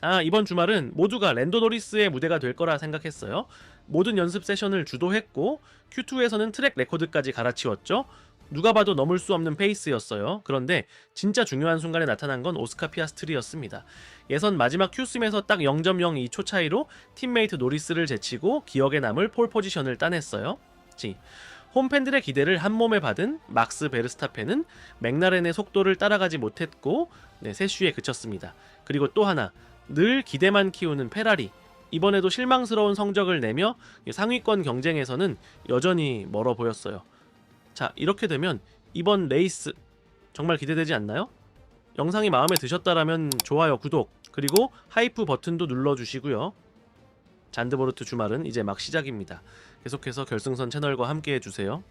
아 이번 주말은 모두가 랜도 노리스의 무대가 될 거라 생각했어요. 모든 연습 세션을 주도했고 Q2에서는 트랙 레코드까지 갈아치웠죠. 누가 봐도 넘을 수 없는 페이스였어요. 그런데 진짜 중요한 순간에 나타난 건 오스카 피아스트리였습니다. 예선 마지막 Qsim에서 딱 0.02초 차이로 팀메이트 노리스를 제치고 기억에 남을 폴 포지션을 따냈어요. 지. 홈팬들의 기대를 한 몸에 받은 막스 베르스타펜은 맥라렌의 속도를 따라가지 못했고 네, 세슈에 그쳤습니다. 그리고 또 하나 늘 기대만 키우는 페라리 이번에도 실망스러운 성적을 내며 상위권 경쟁에서는 여전히 멀어 보였어요. 자 이렇게 되면 이번 레이스 정말 기대되지 않나요? 영상이 마음에 드셨다라면 좋아요, 구독 그리고 하이프 버튼도 눌러주시고요. 잔드보르트 주말은 이제 막 시작입니다. 계속해서 결승선 채널과 함께 해주세요.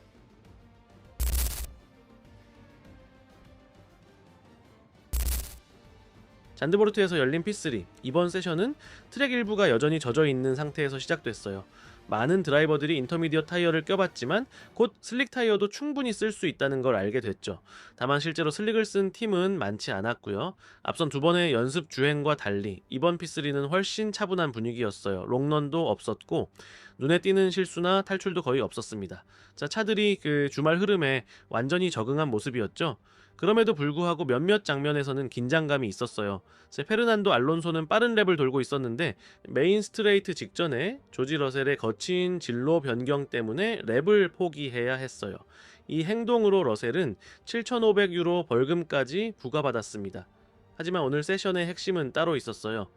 잔드보르트에서 열린 P3 이번 세션은 트랙 일부가 여전히 젖어 있는 상태에서 시작됐어요. 많은 드라이버들이 인터미디어 타이어를 껴봤지만 곧 슬릭 타이어도 충분히 쓸 수 있다는 걸 알게 됐죠. 다만 실제로 슬릭을 쓴 팀은 많지 않았고요. 앞선 두 번의 연습 주행과 달리 이번 P3는 훨씬 차분한 분위기였어요. 롱런도 없었고 눈에 띄는 실수나 탈출도 거의 없었습니다. 자, 차들이 그 주말 흐름에 완전히 적응한 모습이었죠. 그럼에도 불구하고 몇몇 장면에서는 긴장감이 있었어요. 제 페르난도 알론소는 빠른 랩을 돌고 있었는데 메인 스트레이트 직전에 조지 러셀의 거친 진로 변경 때문에 랩을 포기해야 했어요. 이 행동으로 러셀은 7,500유로 벌금까지 부과받았습니다. 하지만 오늘 세션의 핵심은 따로 있었어요.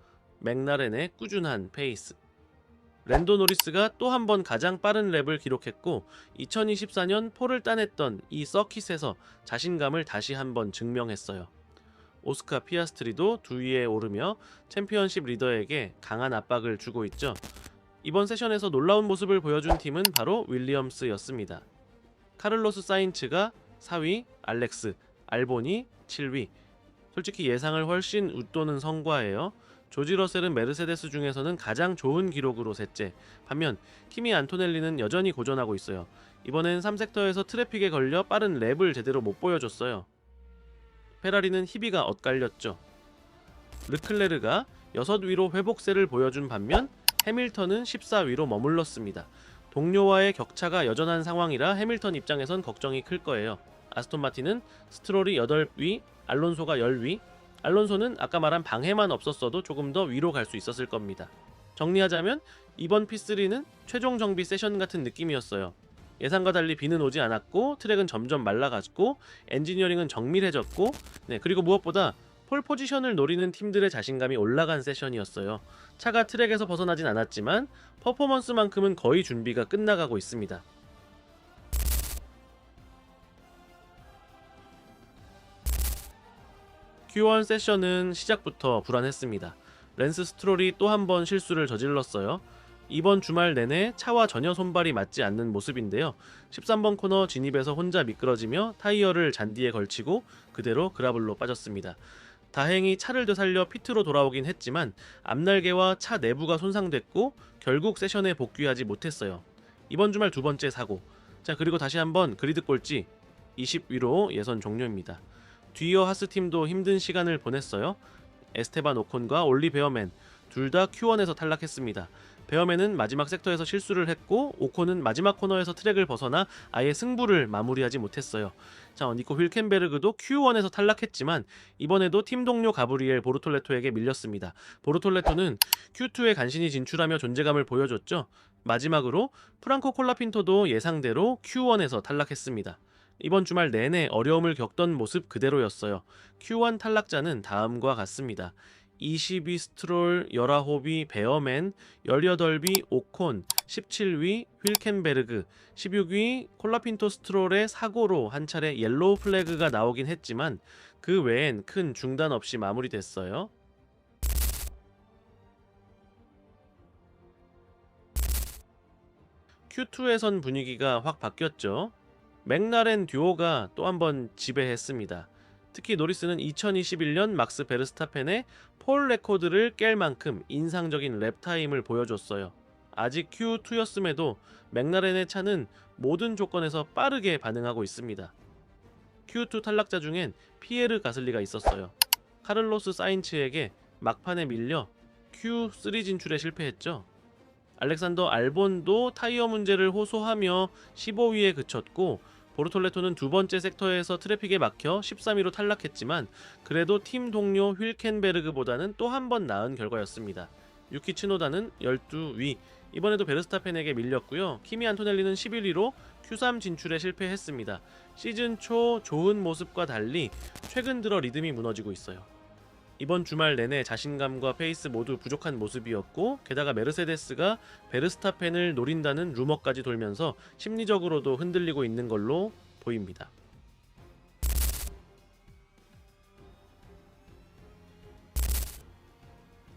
맥라렌의 꾸준한 페이스. 랜도 노리스가 또 한 번 가장 빠른 랩을 기록했고 2024년 폴을 따냈던 이 서킷에서 자신감을 다시 한번 증명했어요. 오스카 피아스트리도 두 위에 오르며 챔피언십 리더에게 강한 압박을 주고 있죠. 이번 세션에서 놀라운 모습을 보여준 팀은 바로 윌리엄스였습니다. 카를로스 사인츠가 4위, 알렉스, 알보니 7위. 솔직히 예상을 훨씬 웃도는 성과예요. 조지 러셀은 메르세데스 중에서는 가장 좋은 기록으로 셋째. 반면 키미 안토넬리는 여전히 고전하고 있어요. 이번엔 3섹터에서 트래픽에 걸려 빠른 랩을 제대로 못 보여줬어요. 페라리는 희비가 엇갈렸죠. 르클레르가 6위로 회복세를 보여준 반면 해밀턴은 14위로 머물렀습니다. 동료와의 격차가 여전한 상황이라 해밀턴 입장에선 걱정이 클 거예요. 아스톤 마틴은 스트롤이 8위, 알론소가 10위, 알론소는 아까 말한 방해만 없었어도 조금 더 위로 갈 수 있었을 겁니다. 정리하자면 이번 P3는 최종 정비 세션 같은 느낌이었어요. 예상과 달리 비는 오지 않았고 트랙은 점점 말라갔고 엔지니어링은 정밀해졌고 네 그리고 무엇보다 폴 포지션을 노리는 팀들의 자신감이 올라간 세션이었어요. 차가 트랙에서 벗어나진 않았지만 퍼포먼스만큼은 거의 준비가 끝나가고 있습니다. Q1 세션은 시작부터 불안했습니다. 랜스 스트롤이 또 한 번 실수를 저질렀어요. 이번 주말 내내 차와 전혀 손발이 맞지 않는 모습인데요. 13번 코너 진입에서 혼자 미끄러지며 타이어를 잔디에 걸치고 그대로 그라블로 빠졌습니다. 다행히 차를 되살려 피트로 돌아오긴 했지만 앞날개와 차 내부가 손상됐고 결국 세션에 복귀하지 못했어요. 이번 주말 두 번째 사고. 자 그리고 다시 한번 그리드 꼴찌 20위로 예선 종료입니다. 뒤이어 하스 팀도 힘든 시간을 보냈어요. 에스테반 오콘과 올리 베어맨 둘 다 Q1에서 탈락했습니다. 베어맨은 마지막 섹터에서 실수를 했고 오콘은 마지막 코너에서 트랙을 벗어나 아예 승부를 마무리하지 못했어요. 자, 니코 휠켄베르그도 Q1에서 탈락했지만 이번에도 팀 동료 가브리엘 보르톨레토에게 밀렸습니다. 보르톨레토는 Q2에 간신히 진출하며 존재감을 보여줬죠. 마지막으로 프랑코 콜라핀토도 예상대로 Q1에서 탈락했습니다. 이번 주말 내내 어려움을 겪던 모습 그대로였어요. Q1 탈락자는 다음과 같습니다. 22 스트롤, 19위 베어맨, 18위 오콘, 17위 휠켄베르그, 16위 콜라핀토 스트롤의 사고로 한 차례 옐로우 플래그가 나오긴 했지만 그 외엔 큰 중단 없이 마무리됐어요. Q2에선 분위기가 확 바뀌었죠. 맥라렌 듀오가 또 한번 지배했습니다. 특히 노리스는 2021년 막스 베르스타펜의 폴 레코드를 깰 만큼 인상적인 랩 타임을 보여줬어요. 아직 Q2였음에도 맥라렌의 차는 모든 조건에서 빠르게 반응하고 있습니다. Q2 탈락자 중엔 피에르 가슬리가 있었어요. 카를로스 사인츠에게 막판에 밀려 Q3 진출에 실패했죠. 알렉산더 알본도 타이어 문제를 호소하며 15위에 그쳤고 보르톨레토는 두 번째 섹터에서 트래픽에 막혀 13위로 탈락했지만 그래도 팀 동료 휠켄베르그보다는 또 한 번 나은 결과였습니다. 유키 츠노다는 12위, 이번에도 베르스타펜에게 밀렸고요. 키미 안토넬리는 11위로 Q3 진출에 실패했습니다. 시즌 초 좋은 모습과 달리 최근 들어 리듬이 무너지고 있어요. 이번 주말 내내 자신감과 페이스 모두 부족한 모습이었고 게다가 메르세데스가 베르스타펜을 노린다는 루머까지 돌면서 심리적으로도 흔들리고 있는 걸로 보입니다.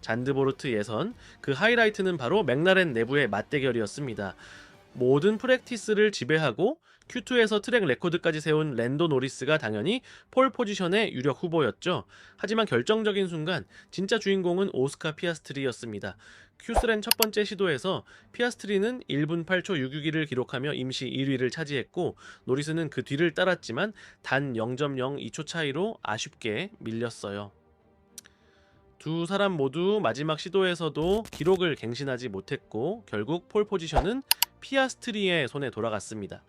잔드보르트 예선 그 하이라이트는 바로 맥라렌 내부의 맞대결이었습니다. 모든 프랙티스를 지배하고 Q2에서 트랙 레코드까지 세운 랜도 노리스가 당연히 폴 포지션의 유력 후보였죠. 하지만 결정적인 순간 진짜 주인공은 오스카 피아스트리였습니다. 큐스렌 첫 번째 시도에서 피아스트리는 1분 8초 661을 기록하며 임시 1위를 차지했고 노리스는 그 뒤를 따랐지만 단 0.02초 차이로 아쉽게 밀렸어요. 두 사람 모두 마지막 시도에서도 기록을 갱신하지 못했고 결국 폴 포지션은 피아스트리의 손에 돌아갔습니다.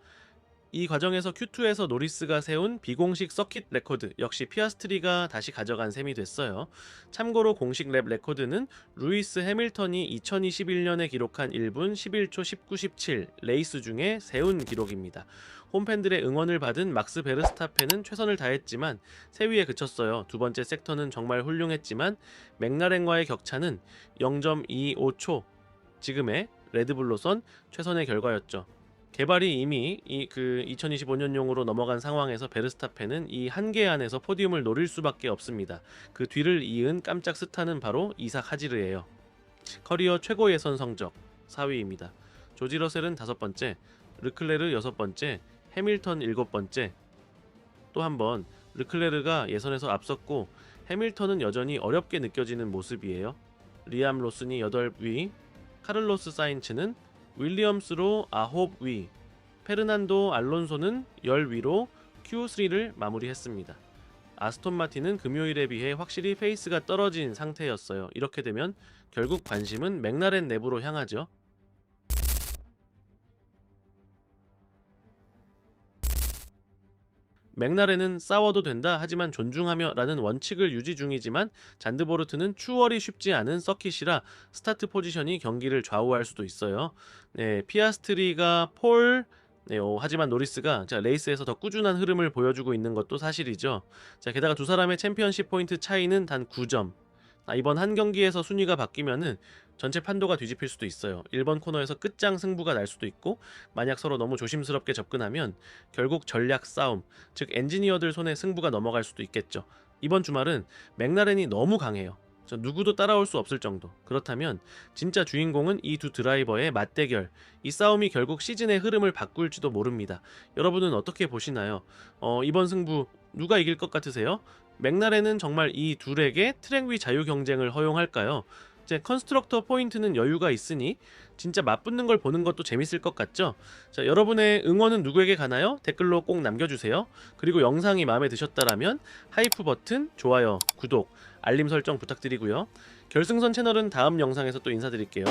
이 과정에서 Q2에서 노리스가 세운 비공식 서킷 레코드 역시 피아스트리가 다시 가져간 셈이 됐어요. 참고로 공식 랩 레코드는 루이스 해밀턴이 2021년에 기록한 1분 11초 19, 17 레이스 중에 세운 기록입니다. 홈팬들의 응원을 받은 막스 베르스타펜은 최선을 다했지만 세위에 그쳤어요. 두 번째 섹터는 정말 훌륭했지만 맥라렌과의 격차는 0.25초 지금의 레드불로선 최선의 결과였죠. 개발이 이미 이 그 2025년용으로 넘어간 상황에서 베르스타펜은 이 한계 안에서 포디움을 노릴 수밖에 없습니다. 그 뒤를 이은 깜짝 스타는 바로 이삭 하지르예요. 커리어 최고 예선 성적 4위입니다. 조지 러셀은 다섯 번째, 르클레르 여섯 번째, 해밀턴 일곱 번째. 또 한 번 르클레르가 예선에서 앞섰고 해밀턴은 여전히 어렵게 느껴지는 모습이에요. 리암 로슨이 8위, 카를로스 사인츠는 윌리엄스로 9위, 페르난도 알론소는 10위로 Q3를 마무리했습니다. 아스톤 마틴은 금요일에 비해 확실히 페이스가 떨어진 상태였어요. 이렇게 되면 결국 관심은 맥라렌 내부로 향하죠. 맥라렌은 싸워도 된다 하지만 존중하며 라는 원칙을 유지 중이지만 잔드보르트는 추월이 쉽지 않은 서킷이라 스타트 포지션이 경기를 좌우할 수도 있어요. 네, 피아스트리가 폴 네, 어, 하지만 노리스가 자, 레이스에서 더 꾸준한 흐름을 보여주고 있는 것도 사실이죠. 자, 게다가 두 사람의 챔피언십 포인트 차이는 단 9점. 아, 이번 한 경기에서 순위가 바뀌면은 전체 판도가 뒤집힐 수도 있어요. 1번 코너에서 끝장 승부가 날 수도 있고 만약 서로 너무 조심스럽게 접근하면 결국 전략 싸움, 즉 엔지니어들 손에 승부가 넘어갈 수도 있겠죠. 이번 주말은 맥라렌이 너무 강해요. 저 누구도 따라올 수 없을 정도. 그렇다면 진짜 주인공은 이 두 드라이버의 맞대결. 이 싸움이 결국 시즌의 흐름을 바꿀지도 모릅니다. 여러분은 어떻게 보시나요? 어, 이번 승부 누가 이길 것 같으세요? 맥라렌은 정말 이 둘에게 트랙 위 자유 경쟁을 허용할까요? 이제 컨스트럭터 포인트는 여유가 있으니 진짜 맞붙는 걸 보는 것도 재밌을 것 같죠? 자, 여러분의 응원은 누구에게 가나요? 댓글로 꼭 남겨주세요. 그리고 영상이 마음에 드셨다라면 하이프 버튼, 좋아요, 구독, 알림 설정 부탁드리고요. 결승선 채널은 다음 영상에서 또 인사드릴게요.